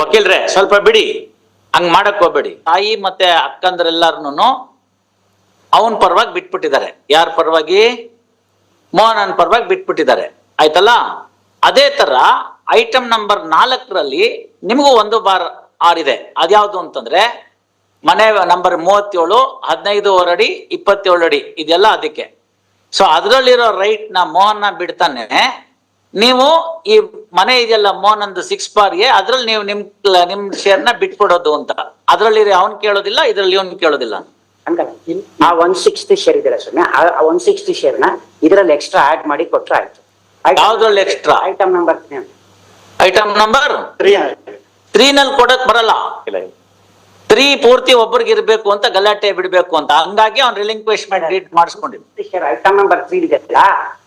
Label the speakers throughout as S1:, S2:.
S1: ವಕೀಲ್ರೆ, ಸ್ವಲ್ಪ ಬಿಡಿ. ಹಂಗ್ ಮಾಡಕ್ ಹೋಗ್ಬೇಡಿ. ತಾಯಿ ಮತ್ತೆ ಅಕ್ಕಂದ್ರೆಲ್ಲಾರನು ಅವನ್ ಪರವಾಗಿ ಬಿಟ್ಬಿಟ್ಟಿದ್ದಾರೆ. ಯಾರ ಪರವಾಗಿ? ಮೋಹನನ್ ಪರವಾಗಿ ಬಿಟ್ಬಿಟ್ಟಿದ್ದಾರೆ. ಆಯ್ತಲ್ಲ? ಅದೇ ತರ ಐಟಮ್ ನಂಬರ್ ನಾಲ್ಕರಲ್ಲಿ ನಿಮಗೂ ಒಂದು ಬಾರ್ ಆರಿದೆ. ಅದ್ಯಾವುದು ಅಂತಂದ್ರೆ ಮನೆ ನಂಬರ್ ಮೂವತ್ತೇಳು, ಹದಿನೈದು ಅಡಿ ಇಪ್ಪತ್ತೇಳು ಅಡಿ ಇದೆಲ್ಲ ಅದಕ್ಕೆ. ಸೊ ಅದರಲ್ಲಿರೋ ರೈಟ್ನ ಮೋಹನ ಬಿಡ್ತಾನೆ. ನೀವು ಈ ಮನೆ ಇದೆಯಲ್ಲ ಮೋಹನಂದು ಸಿಕ್ಸ್ ಬಾರ್ಗೆ ಅದ್ರಲ್ಲಿ ನೀವು ನಿಮ್ ನಿಮ್ ಶೇರ್ನ ಬಿಟ್ಬಿಡೋದು ಅಂತ. ಅದ್ರಲ್ಲಿ ಅವ್ನ್ ಕೇಳೋದಿಲ್ಲ ಇದ್ರಲ್ಲಿ ಇವನ್ ಕೇಳೋದಿಲ್ಲ.
S2: ಆ ಒನ್ ಸಿಕ್ಸ್ಟಿ ಶೇರ್ ಇದೆಯಲ್ಲ ಸ್ವಾಮಿ ಆ ಒನ್ ಸಿಕ್ಸ್ಟಿ ಶೇರ್ನ ಇದ್ರಲ್ಲಿ ಎಕ್ಸ್ಟ್ರಾ ಆಡ್ ಮಾಡಿ ಕೊಟ್ರೆ ಆಯ್ತು.
S1: ಯಾವ್ದ್ರಲ್ಲಿ extra
S2: item number
S1: item number
S3: three
S1: ನಲ್ಲಿ ಕೊಡಕ್ ಬರಲ್ಲ. ತ್ರೀ ಪೂರ್ತಿ ಒಬ್ಬರಿಗೆ ಇರ್ಬೇಕು ಅಂತ ಗಲಾಟೆ ಬಿಡ್ಬೇಕು ಅಂತ. ಹಂಗಾಗಿ ಅವ್ನ್ ರಿಲಿಂಕ್ವಿಶ್ಮೆಂಟ್ ಡೀಟ್ ಮಾಡಿಸ್ಕೊಂಡಿದ್ದು.
S2: ಶೇರ್ ಐಟಮ್ ನಂಬರ್ ತ್ರೀ ಇದೆಯಲ್ಲ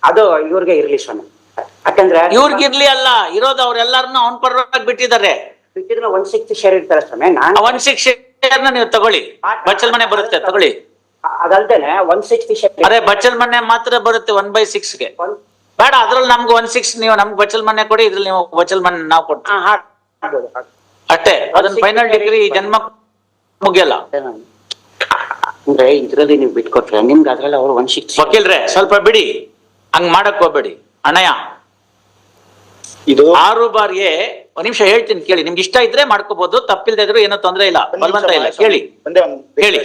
S2: ಅದು ಇವ್ರಿಗೆ ಇರ್ಲಿ ಸ್ವಾಮಿ. ಯಾಕಂದ್ರೆ
S1: ಇವ್ರಿಗಿರ್ಲಿ ಅಲ್ಲ ಇರೋದು ಅವ್ರೆಲ್ಲಾರನು ಅವನ್ ಪರವಾಗಿ ಬಿಟ್ಟಿದ್ದಾರೆ.
S2: ಒನ್ ಸಿಕ್ಸ್ ಶೇರ್ ಇರ್ತಾರೆ ಸ್ವಾಮಿ ನಾನು
S1: ಒನ್ ಸಿಕ್ಸ್ ನೀವು ತಗೊಳ್ಳಿ. ಬಚ್ಚಲ್ ಮನೆ ಬರುತ್ತೆ ತಗೊಳ್ಳಿ.
S2: ಅದಲ್ದೇನೆ ಒನ್ ಸಿಕ್ಸ್ಟಿ ಶೇರ್
S1: ಅರೆ ಬಚ್ಚಲ್ ಮನೆ ಮಾತ್ರ ಬರುತ್ತೆ ಒನ್ ಬೈ ಸಿಕ್ಸ್ಗೆ. ಬೇಡ ಅದ್ರಲ್ಲಿ ನಮ್ಗೆ ಒನ್ ಸಿಕ್ಸ್ ನೀವು ನಮ್ಗೆ ಬಚ್ಚಲ್ ಮನೆ ಕೊಡಿ ಇದ್ರಲ್ಲಿ ನೀವು ಬಚ್ಚಲ್ ಮನೆ ನಾವು ಕೊಡ್ತೀವಿ. ಅಷ್ಟೇ ಅದನ್ನ ಫೈನಲ್ ಡಿಗ್ರಿ ಜನ್ಮ ಮುಗಿಯಲ್ಲ.
S2: ಅಂದ್ರೆ ಇದ್ರಲ್ಲಿ ನೀವು ಬಿಟ್ಕೊಟ್ರೆ ನಿಮ್ಗೆ ಅದ್ರಲ್ಲಿ ಅವ್ರು ಒನ್ ಸಿಕ್ಸ್
S1: ವಕೀಲ್ರೆ ಸ್ವಲ್ಪ ಬಿಡಿ. ಹಂಗ್ ಮಾಡಕ್ ಹೋಗ್ಬೇಡಿ. ಅಣ್ಣಯ್ಯ
S3: ಇದು
S1: ಆರು ಬಾರಿಗೆ ಒಂದ್ ನಿಮಿಷ ಹೇಳ್ತೀನಿ ಕೇಳಿ. ನಿಮ್ಗೆ ಇಷ್ಟ ಇದ್ರೆ ಮಾಡ್ಕೋಬಹುದು ತಪ್ಪಿಲ್ದೇ ಇದ್ರು ಏನೋ ತೊಂದ್ರೆ ಇಲ್ಲ. ಬಲವಂತ ಇಲ್ಲ ಕೇಳಿ.
S3: ಒಂದೇ ಒಂದ್
S1: ಹೇಳಿ.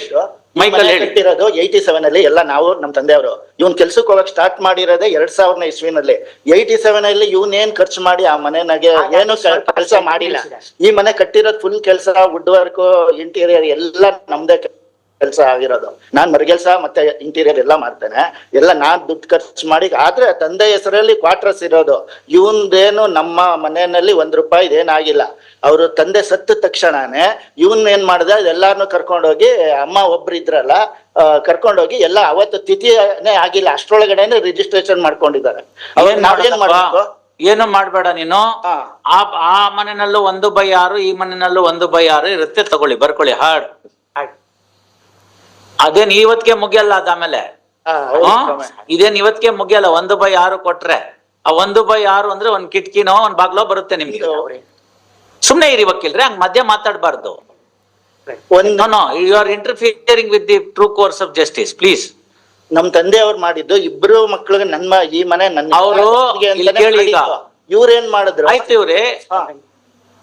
S1: ಮೈಕಲ್.
S3: ಕಟ್ಟಿರೋದು ಏಯ್ಟಿ ಸೆವೆನ್ ಅಲ್ಲಿ ಎಲ್ಲ ನಾವು ನಮ್ ತಂದೆಯವರು. ಇವನ್ ಕೆಲ್ಸಕ್ಕೆ ಹೋಗಕ್ ಸ್ಟಾರ್ಟ್ ಮಾಡಿರೋದೇ ಎರಡ್ ಸಾವಿರದ ಇಸ್ವಿನಲ್ಲಿ. ಏಯ್ಟಿ ಸೆವೆನ್ ಅಲ್ಲಿ ಇವನೇನ್ ಏನ್ ಖರ್ಚು ಮಾಡಿ ಆ ಮನೆನಾಗೆ ಏನು ಕೆಲಸ ಮಾಡಿಲ್ಲ. ಈ ಮನೆ ಕಟ್ಟಿರೋದು ಫುಲ್ ಕೆಲಸ ವುಡ್ ವರ್ಕ್ ಇಂಟೀರಿಯರ್ ಎಲ್ಲ ನಮ್ದೇ ಕೆಲಸ ಆಗಿರೋದು. ನಾನ್ ಮರಗೆಲ್ಸ ಮತ್ತೆ ಇಂಟೀರಿಯರ್ ಎಲ್ಲ ಮಾಡ್ತೇನೆ. ಎಲ್ಲ ನಾನ್ ದುಡ್ಡು ಖರ್ಚು ಮಾಡಿ ಆದ್ರೆ ತಂದೆ ಹೆಸರಲ್ಲಿ ಕ್ವಾರ್ಟರ್ಸ್ ಇರೋದು. ಇವನ್ದೇನು ನಮ್ಮ ಮನೆಯಲ್ಲಿ ಒಂದ್ ರೂಪಾಯಿ ಏನಾಗಿಲ್ಲ ಅವರು ತಂದೆ ಸತ್ತ ತಕ್ಷಣನೇ ಇವನ್ ಏನ್ ಮಾಡ್ದ ಎಲ್ಲಾರನು ಕರ್ಕೊಂಡೋಗಿ ಅಮ್ಮ ಒಬ್ರು ಇದ್ರಲ್ಲ ಕರ್ಕೊಂಡೋಗಿ ಎಲ್ಲ ಅವತ್ತು ತಿಥಿನೇ ಆಗಿಲ್ಲ. ಅಷ್ಟ್ರೊಳಗಡೆನೆ ರಿಜಿಸ್ಟ್ರೇಷನ್ ಮಾಡ್ಕೊಂಡಿದ್ದಾರೆ. ಅವಾಗ
S1: ಏನ್
S3: ನಾವೇನ್ ಮಾಡ್ಬೇಕು?
S1: ಏನು ಮಾಡ್ಬೇಡ ನೀನು? ಆ ಮನೆಯಲ್ಲೂ ಒಂದು ಬೈ ಆರು ಈ ಮನೆಯಲ್ಲೂ ಒಂದು ಬೈ ಆರು ಇರುತ್ತೆ. ತಗೊಳ್ಳಿ ಬರ್ಕೊಳ್ಳಿ ಹಾಡ್. ಅದೇನ್ ಇವತ್ತಿಗೆ ಮುಗಿಯಲ್ಲ ಅದಾಮೇಲೆ ಇದೇನ್ ಇವತ್ತಿಗೆ ಮುಗಿಯಲ್ಲ ಒಂದು ಬೈ ಆರು ಕೊಟ್ರೆ. ಆ ಒಂದು ಬೈ ಆರು ಅಂದ್ರೆ ಒಂದ್ ಕಿಟಕಿನೋ ಒಂದ್ ಬಾಗ್ಲೋ ಬರುತ್ತೆ ನಿಮ್ಗೆ. ಸುಮ್ನೆ ಇರಿ ವಕೀಲ್ರೆ ಹಂಗ್ ಮಧ್ಯ ಮಾತಾಡ್ಬಾರ್ದು.
S3: ಒಂದ್
S1: no no you are interfering with the true course of justice please
S3: ನಮ್ ತಂದೆಯವ್ರು ಮಾಡಿದ್ದು ಇಬ್ರು ಮಕ್ಳಿಗೆ ನನ್ನ ಈ ಮನೆ ನನ್ನ
S1: ಅವರು.
S3: ಇವ್ರೇನ್ ಮಾಡಿದ್ರು?
S1: ಆಯ್ತು ಇವ್ರೆ.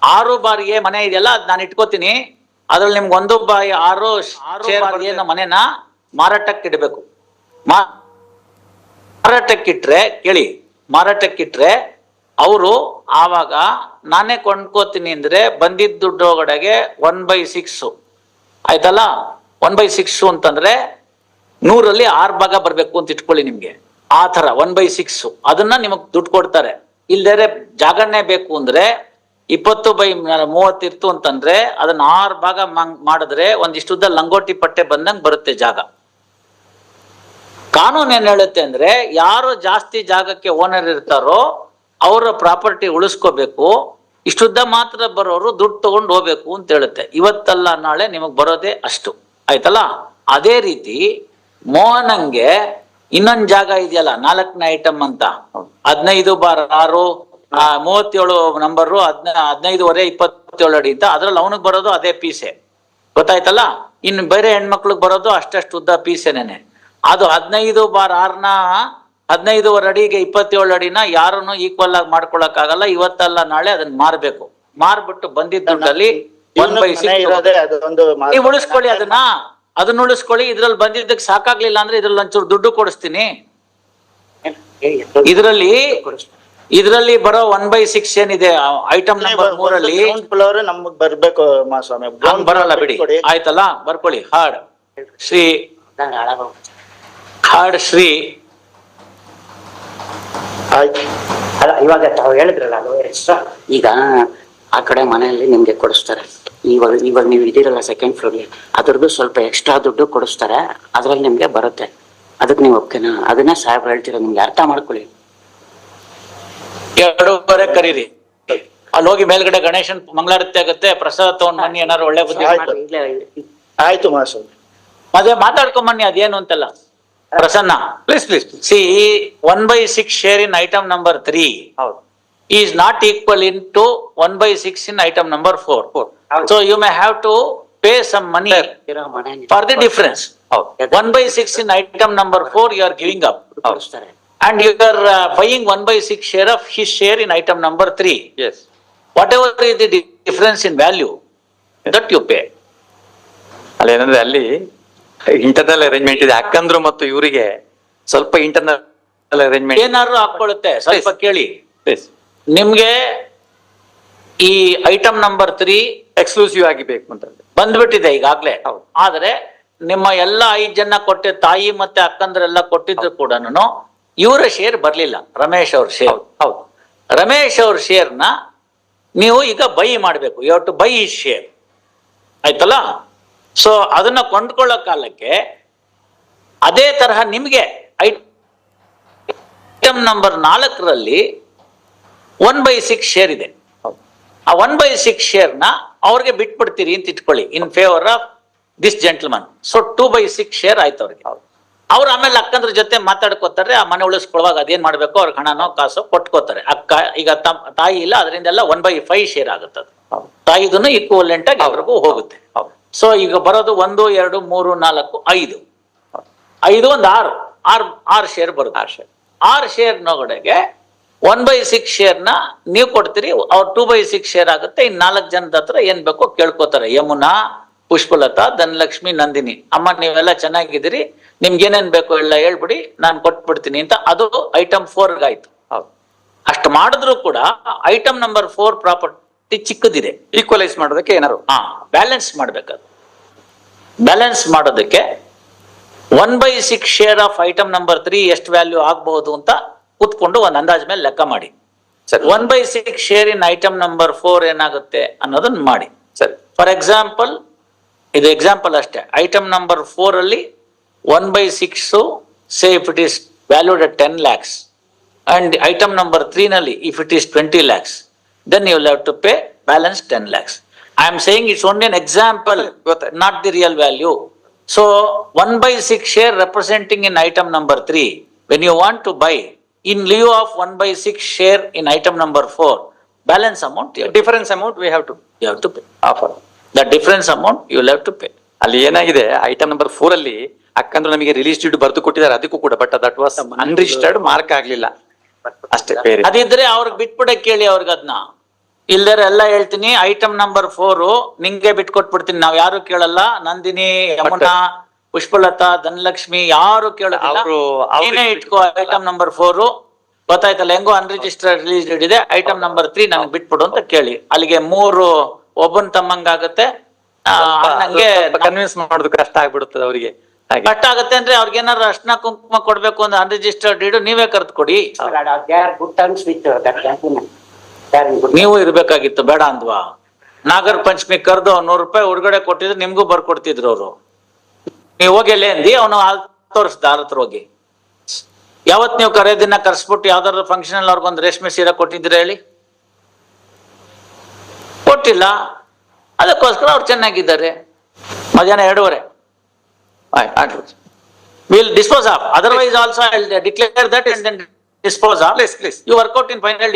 S1: ಆರು ಬಾರಿಗೆ ಮನೆ ಇದೆಯಲ್ಲ ಅದ್ ನಾನು ಇಟ್ಕೋತೀನಿ. ಅದ್ರಲ್ಲಿ ನಿಮ್ಗೆ ಒಂದು ಬಾರಿ ಆರು ನಮ್ಮ ಮನೆನ ಮಾರಾಟಕ್ಕೆ ಇಡಬೇಕು. ಮಾರಾಟಕ್ಕಿಟ್ರೆ ಕೇಳಿ ಮಾರಾಟಕ್ಕಿಟ್ರೆ ಅವರು ಆವಾಗ ನಾನೇ ಕೊಂಡ್ಕೋತೀನಿ ಅಂದ್ರೆ ಬಂದಿದ್ದ ದುಡ್ಡು ಒಳಗಡೆಗೆ ಒನ್ ಬೈ ಸಿಕ್ಸ್ ಆಯ್ತಲ್ಲ? ಒನ್ ಬೈ ಸಿಕ್ಸ್ ಅಂತಂದ್ರೆ ನೂರಲ್ಲಿ ಆರು ಭಾಗ ಬರಬೇಕು ಅಂತ ಇಟ್ಕೊಳ್ಳಿ ನಿಮ್ಗೆ. ಆ ತರ ಒನ್ ಬೈ ಸಿಕ್ಸ್ ಅದನ್ನ ನಿಮಗ್ ದುಡ್ಡು ಕೊಡ್ತಾರೆ. ಇಲ್ದೇ ಜಾಗರಣೆ ಬೇಕು ಅಂದ್ರೆ ಇಪ್ಪತ್ತು ಬೈ ಮೂವತ್ತಿರ್ತು ಅಂತಂದ್ರೆ ಅದನ್ನ ಆರು ಭಾಗ ಮಾಡಿದ್ರೆ ಒಂದಿಷ್ಟುದ್ದ ಲಂಗೋಟಿ ಪಟ್ಟೆ ಬಂದಂಗೆ ಬರುತ್ತೆ ಜಾಗ. ಕಾನೂನು ಏನ್ ಹೇಳುತ್ತೆ ಅಂದ್ರೆ ಯಾರು ಜಾಸ್ತಿ ಜಾಗಕ್ಕೆ ಓನರ್ ಇರ್ತಾರೋ ಅವರ ಪ್ರಾಪರ್ಟಿ ಉಳಿಸ್ಕೋಬೇಕು ಇಷ್ಟುದ್ದ ಮಾತ್ರ ಬರೋರು ದುಡ್ಡು ತಗೊಂಡು ಹೋಗ್ಬೇಕು ಅಂತ ಹೇಳುತ್ತೆ. ಇವತ್ತಲ್ಲ ನಾಳೆ ನಿಮಗ್ ಬರೋದೇ ಅಷ್ಟು. ಆಯ್ತಲ್ಲ? ಅದೇ ರೀತಿ ಮೋಹನಂಗೆ ಇನ್ನೊಂದ್ ಜಾಗ ಇದೆಯಲ್ಲ ನಾಲ್ಕನೇ ಐಟಮ್ ಅಂತ. ಹದಿನೈದು ಬಾರ್ ಆರು ಆ, ಮೂವತ್ತೇಳು ನಂಬರು ಹದ್ನ ಹದಿನೈದುವರೆ ಇಪ್ಪತ್ತೇಳು ಅಡಿ ಅಂತ ಅದ್ರಲ್ಲಿ ಅವನಿಗೆ ಬರೋದು ಅದೇ ಪೀಸೆ ಗೊತ್ತಾಯ್ತಲ್ಲ ಇನ್ನು ಬೇರೆ ಹೆಣ್ಮಕ್ಳಿಗೆ ಬರೋದು ಅಷ್ಟಷ್ಟು ಉದ್ದ ಪೀಸೆನೇನೆ ಅದು ಹದಿನೈದು ಬಾರ್ ಆರ್ನ ಹದಿನೈದುವರೆ ಅಡಿಗೆ ಇಪ್ಪತ್ತೇಳು ಅಡಿನ ಯಾರನ್ನು ಈಕ್ವಲ್ ಆಗಿ ಮಾಡ್ಕೊಳಕ್ ಆಗಲ್ಲ ಇವತ್ತಲ್ಲ ನಾಳೆ ಅದನ್ನ ಮಾರ್ಬೇಕು ಮಾರ್ಬಿಟ್ಟು ಬಂದಿದ್ದ ದುಡ್ಡಲ್ಲಿ ಒನ್ ಬೈ ನೀವು ಉಳಿಸ್ಕೊಳ್ಳಿ ಅದನ್ನ ಅದನ್ನ ಉಳಿಸ್ಕೊಳ್ಳಿ ಇದ್ರಲ್ಲಿ ಬಂದಿದ್ದಕ್ಕೆ ಸಾಕಾಗ್ಲಿಲ್ಲ ಅಂದ್ರೆ ಇದ್ರಲ್ಲಿ ಒಂಚೂರು ದುಡ್ಡು ಕೊಡಿಸ್ತೀನಿ ಇದ್ರಲ್ಲಿ ಇದ್ರಲ್ಲಿ ಬರೋ ಒನ್ ಬೈ ಸಿಕ್ಸ್ ಏನಿದೆ ಐಟಮ್ ನಂಬರ್ ಮೂರಲ್ಲಿ
S3: ಅಲ್ಲಿ ಫ್ಲೋರ್ ನಮಗ್ ಬರ್ಬೇಕು ಮಾಸ್ವಾಮಿ
S1: ಹಂಗ್ ಬರಲ್ಲ ಬಿಡಿ.
S3: ಕೊಡಿ.
S1: ಆಯ್ತಲ್ಲ? ಬರ್ಕೊಳ್ಳಿ. ಹಾಡ್. ಶ್ರೀ ಹಾಡ್ ಶ್ರೀ
S2: ಅಲ್ಲ ಇವಾಗ ತಾವು ಹೇಳಿದ್ರಲ್ಲ ಅದು ಎಕ್ಸ್ಟ್ರಾ ಈಗ ಆ ಕಡೆ ಮನೆಯಲ್ಲಿ ನಿಮ್ಗೆ ಕೊಡಿಸ್ತಾರೆ. ಇವಾಗ ಇವಾಗ ನೀವು ಇದಿರಲ್ಲ ಸೆಕೆಂಡ್ ಫ್ಲೋರ್ಗೆ ಅದ್ರದ್ದು ಸ್ವಲ್ಪ ಎಕ್ಸ್ಟ್ರಾ ದುಡ್ಡು ಕೊಡಿಸ್ತಾರೆ. ಅದ್ರಲ್ಲಿ ನಿಮ್ಗೆ ಬರುತ್ತೆ. ಅದಕ್ಕೆ ನೀವು ಓಕೆನಾ? ಅದನ್ನ ಸಾಹೇಬ್ರು ಹೇಳ್ತೀರ ನಿಮ್ಗೆ ಅರ್ಥ ಮಾಡ್ಕೊಳ್ಳಿ.
S1: ಎರಡೂವರೆ ಕರೀರಿ. ಅಲ್ಲಿ ಹೋಗಿ ಮೇಲ್ಗಡೆ ಗಣೇಶನ್ ಮಂಗಳಾರತಿ ಆಗುತ್ತೆ ಪ್ರಸಾದ ತಗೊಂಡ್ ಬನ್ನಿ ಏನಾರು ಒಳ್ಳೆ ಬುದ್ಧಿ
S3: ಆಯ್ತು.
S1: ಅದೇ ಮಾತಾಡ್ಕೊಂಡ್ ಬನ್ನಿ ಅದೇನು ಅಂತಲ್ಲ. Prasanna. Please please see one by six share in item number three is not equal in to one by six in
S4: item
S1: number four so you may have to pay
S2: some money
S1: for
S4: the
S1: difference one by six in item number four you are giving
S2: up
S1: And you are uh, buying by by share share of his share in item number three.
S4: Yes
S1: Whatever is the di- difference in value, that you pay.
S4: ಅಲ್ಲಿ ಏನಂದ್ರೆ ಅಲ್ಲಿ internal arrangement ಇದೆ. ಅಕ್ಕಂದ್ರು ಮತ್ತು ಇವರಿಗೆ ಸ್ವಲ್ಪ internal arrangement
S1: ಏನಾದ್ರು ಹಾಕೊಳ್ಳುತ್ತೆ ಸ್ವಲ್ಪ ಕೇಳಿ. ನಿಮ್ಗೆ ಈ ಐಟಮ್ ನಂಬರ್ ತ್ರೀ
S4: ಎಕ್ಸ್ಕ್ಲೂಸಿವ್ ಆಗಿ ಬೇಕು ಅಂತ
S1: ಬಂದ್ಬಿಟ್ಟಿದೆ ಈಗಾಗ್ಲೇ.
S4: ಹೌದು.
S1: ಆದ್ರೆ ನಿಮ್ಮ ಎಲ್ಲ ಐದ್ ಜನ ಕೊಟ್ಟಿದ್ದ ತಾಯಿ ಮತ್ತೆ ಅಕ್ಕಂದ್ರೆಲ್ಲ ಕೊಟ್ಟಿದ್ರು ಕೂಡ ಇವರ ಶೇರ್ ಬರಲಿಲ್ಲ. ರಮೇಶ್ ಅವ್ರ ಶೇರ್
S4: ಹೌದು.
S1: ರಮೇಶ್ ಅವ್ರ ಶೇರ್ನ ನೀವು ಈಗ ಬೈ ಮಾಡಬೇಕು. ಯು ಟು ಬೈ ಈ ಶೇರ್ ಆಯ್ತಲ್ಲ? ಸೊ ಅದನ್ನ ಕೊಂಡ್ಕೊಳ್ಳೋ ಕಾಲಕ್ಕೆ ಅದೇ ತರಹ ನಿಮಗೆ ಐಟಮ್ ನಂಬರ್ ನಾಲ್ಕರಲ್ಲಿ ಒನ್ ಬೈ ಸಿಕ್ಸ್ ಶೇರ್ ಇದೆ. ಆ ಒನ್ ಬೈ ಸಿಕ್ಸ್ ಶೇರ್ನ ಅವ್ರಿಗೆ ಬಿಟ್ಬಿಡ್ತೀರಿ ಅಂತ ಇಟ್ಕೊಳ್ಳಿ. In favour of this gentleman so two by six share ಆಯ್ತು ಅವ್ರಿಗೆ. ಅವ್ರು ಆಮೇಲೆ ಅಕ್ಕಂದ್ರ ಜೊತೆ ಮಾತಾಡ್ಕೋತಾರೆ ಆ ಮನೆ ಉಳಿಸ್ಕೊಳ್ಳುವಾಗ ಅದೇನ್ ಮಾಡ್ಬೇಕು ಅವ್ರಿಗೆ ಹಣನೋ ಕಾಸೋ ಕೊಟ್ಕೋತಾರೆ. ಅಕ್ಕ ಈಗ ತಮ್ಮ ತಾಯಿ ಇಲ್ಲ ಅದರಿಂದೆಲ್ಲ ಒನ್ ಬೈ ಫೈವ್ ಶೇರ್ ಆಗುತ್ತೆ ಅದು. ತಾಯಿದನ್ನು ಈಕ್ವಲೆಂಟ್ ಆಗಿ ಅವ್ರಿಗೂ ಹೋಗುತ್ತೆ. ಸೊ ಈಗ ಬರೋದು ಒಂದು ಎರಡು ಮೂರು ನಾಲ್ಕು ಐದು. ಐದು ಒಂದು ಆರು. ಆರು ಆರು ಶೇರ್ ಬರುತ್ತೆ.
S4: ಆರು ಶೇರ್
S1: ಆರು ಶೇರ್ ನೊಗಡೆಗೆ ಒನ್ ಬೈ ಸಿಕ್ಸ್ ಶೇರ್ನ ನೀವು ಕೊಡ್ತೀರಿ ಅವ್ರು ಟೂ ಬೈ ಸಿಕ್ಸ್ ಶೇರ್ ಆಗುತ್ತೆ ಇನ್ನು ನಾಲ್ಕು ಜನದ ಹತ್ರ ಏನ್ ಬೇಕೋ ಕೇಳ್ಕೊತಾರೆ. ಯಮುನಾ ಪುಷ್ಪಲತಾ ಧನಲಕ್ಷ್ಮಿ ನಂದಿನಿ. ಅಮ್ಮ ನೀವೆಲ್ಲ ಚೆನ್ನಾಗಿದ್ದೀರಿ. ನಿಮ್ಗೆ ಏನೇನ್ ಬೇಕು ಎಲ್ಲ ಹೇಳ್ಬಿಡಿ ನಾನು ಕೊಟ್ಬಿಡ್ತೀನಿ ಅಂತ ಅದು ಐಟಮ್ ಫೋರ್ ಆಯ್ತು
S4: ಹೌದು.
S1: ಅಷ್ಟು ಮಾಡಿದ್ರು ಕೂಡ ಐಟಮ್ ನಂಬರ್ ಫೋರ್ ಪ್ರಾಪರ್ಟಿ ಚಿಕ್ಕದಿದೆ.
S4: ಈಕ್ವಲೈಸ್ ಮಾಡೋದಕ್ಕೆ ಏನಾರು
S1: ಹಾ ಬ್ಯಾಲೆನ್ಸ್ ಮಾಡ್ಬೇಕದು ಬ್ಯಾಲೆನ್ಸ್ ಮಾಡೋದಕ್ಕೆ one by six share of item number three ಎಷ್ಟು ವ್ಯಾಲ್ಯೂ ಆಗ್ಬಹುದು ಅಂತ ಕೂತ್ಕೊಂಡು ಒಂದು ಅಂದಾಜ್ ಮೇಲೆ ಲೆಕ್ಕ ಮಾಡಿ.
S4: ಸರಿ.
S1: One by six share in item number four ಏನಾಗುತ್ತೆ ಅನ್ನೋದನ್ನ ಮಾಡಿ.
S4: ಸರಿ.
S1: ಫಾರ್ ಎಕ್ಸಾಂಪಲ್ ಇದು ಎಕ್ಸಾಂಪಲ್ ಅಷ್ಟೇ. ಐಟಮ್ ನಂಬರ್ ಫೋರ್ ಅಲ್ಲಿ one by six say if it is valued at ten lakhs and item number three ನಲ್ಲಿ if it is twenty lakhs then you have to pay balance ten lakhs I am saying it's only an example
S4: ಗೊತ್ತಾಯ್ತು.
S1: Not the real value so one by six share representing in item number three when you want to buy in lieu of one by six share in item number four balance amount you
S4: difference amount we have to
S1: have to pay
S4: offer
S1: the difference amount you ಲೆವ್ to pay pay.
S4: ಅಲ್ಲಿ ಏನಾಗಿದೆ item number four ಅಲ್ಲಿ ಅಕ್ಕಂದ್ರೆ ನಮಗೆ release date ಬರೆದು ಕೊಟ್ಟಿದ್ದಾರೆ ಅದಕ್ಕೂ ಕೂಡ but that was unregistered mark ಆಗ್ಲಿಲ್ಲ. ಅಷ್ಟೇ ಬೇರೆ.
S1: ಅದಿದ್ರೆ ಅವ್ರಿಗೆ ಬಿಟ್ಬಿಡ ಕೇಳಿ ಅವ್ರಿಗೆ ಅದನ್ನ ಇಲ್ದರೆ ಎಲ್ಲ ಹೇಳ್ತೀನಿ ಐಟಮ್ ನಂಬರ್ ಫೋರ್ ನಿಂಗೆ ಬಿಟ್ಕೊಟ್ಬಿಡ್ತೀನಿ ನಾವ್ ಯಾರು ಕೇಳಲ್ಲ. ನಂದಿನಿ ಯಮುನಾ ಪುಷ್ಪಲತಾ ಧನಲಕ್ಷ್ಮಿ ಯಾರು ಕೇಳ
S4: ಅವ್ರು- ಅವ್ರು
S1: ನೀನೇ ಇಟ್ಕೋ ಐಟಮ್ ನಂಬರ್ ಫೋರ್ ಗೊತ್ತಾಯ್ತಲ್ಲ ಹೆಂಗೋ ಅನ್ರಿಜಿಸ್ಟರ್ ರಿಲೀಸ್ ಇದೆ. ಐಟಮ್ ನಂಬರ್ ತ್ರೀ ನನಗೆ ಬಿಟ್ಬಿಡು ಅಂತ ಕೇಳಿ. ಅಲ್ಲಿಗೆ ಮೂರು ಒಬ್ಬನ್ ತಮ್ಮಂಗಾಗತ್ತೆ. ಆ, ಅಣ್ಣಂಗೆ
S4: ಕನ್ವಿನ್ಸ್ ಮಾಡೋದು ಕಷ್ಟ ಆಗ್ಬಿಡುತ್ತದೆ ಅವರಿಗೆ. ಹಾಗೆ.
S1: ಕಷ್ಟ ಆಗತ್ತೆ ಅಂದ್ರೆ ಅವ್ರಿಗೆ ಏನಾದ್ರು ಅರ್ಶನ ಕುಂಕುಮ ಕೊಡ್ಬೇಕು ಅಂದ್ರೆ ಅನ್ರಿಜಿಸ್ಟರ್ಡ್ ಇಡು ನೀವೇ ಕರೆದು ಕೊಡಿ ನೀವು ಇರ್ಬೇಕಾಗಿತ್ತು ಬೇಡ ಅಂದ್ವಾ. ನಾಗರ ಪಂಚಮಿ ಕರೆದು ನೂರು ರೂಪಾಯಿ ಹೊರಗಡೆ ಕೊಟ್ಟಿದ್ರೆ ನಿಮ್ಗೂ ಬರ್ಕೊಡ್ತಿದ್ರು ಅವರು. ನೀವು ಹೋಗಿ ಎಲ್ಲೇ ಅಂದಿ ಅವನು ಹಾಲ್ ತೋರಿಸ್ದ ಹತ್ರ ಹೋಗಿ. ಯಾವತ್ ನೀವು ಕರೆ ದಿನ ಕರ್ಸ್ಬಿಟ್ಟು ಯಾವ್ದಾದ್ರು ಫಂಕ್ಷನ್ ಅಲ್ಲಿ ಅವ್ರಿಗೊಂದು ರೇಷ್ಮೆ ಸೀರೆ ಕೊಟ್ಟಿದ್ರೆ ಹೇಳಿ? ಕೊಟ್ಟಿಲ್ಲ. ಅದಕ್ಕೋಸ್ಕರ ಅವ್ರು ಚೆನ್ನಾಗಿದ್ದಾರೆ. ಮಧ್ಯಾಹ್ನ ಎರಡೂವರೆ. Will dispose of otherwise also declare that and then dispose of
S4: please please
S1: you work out in final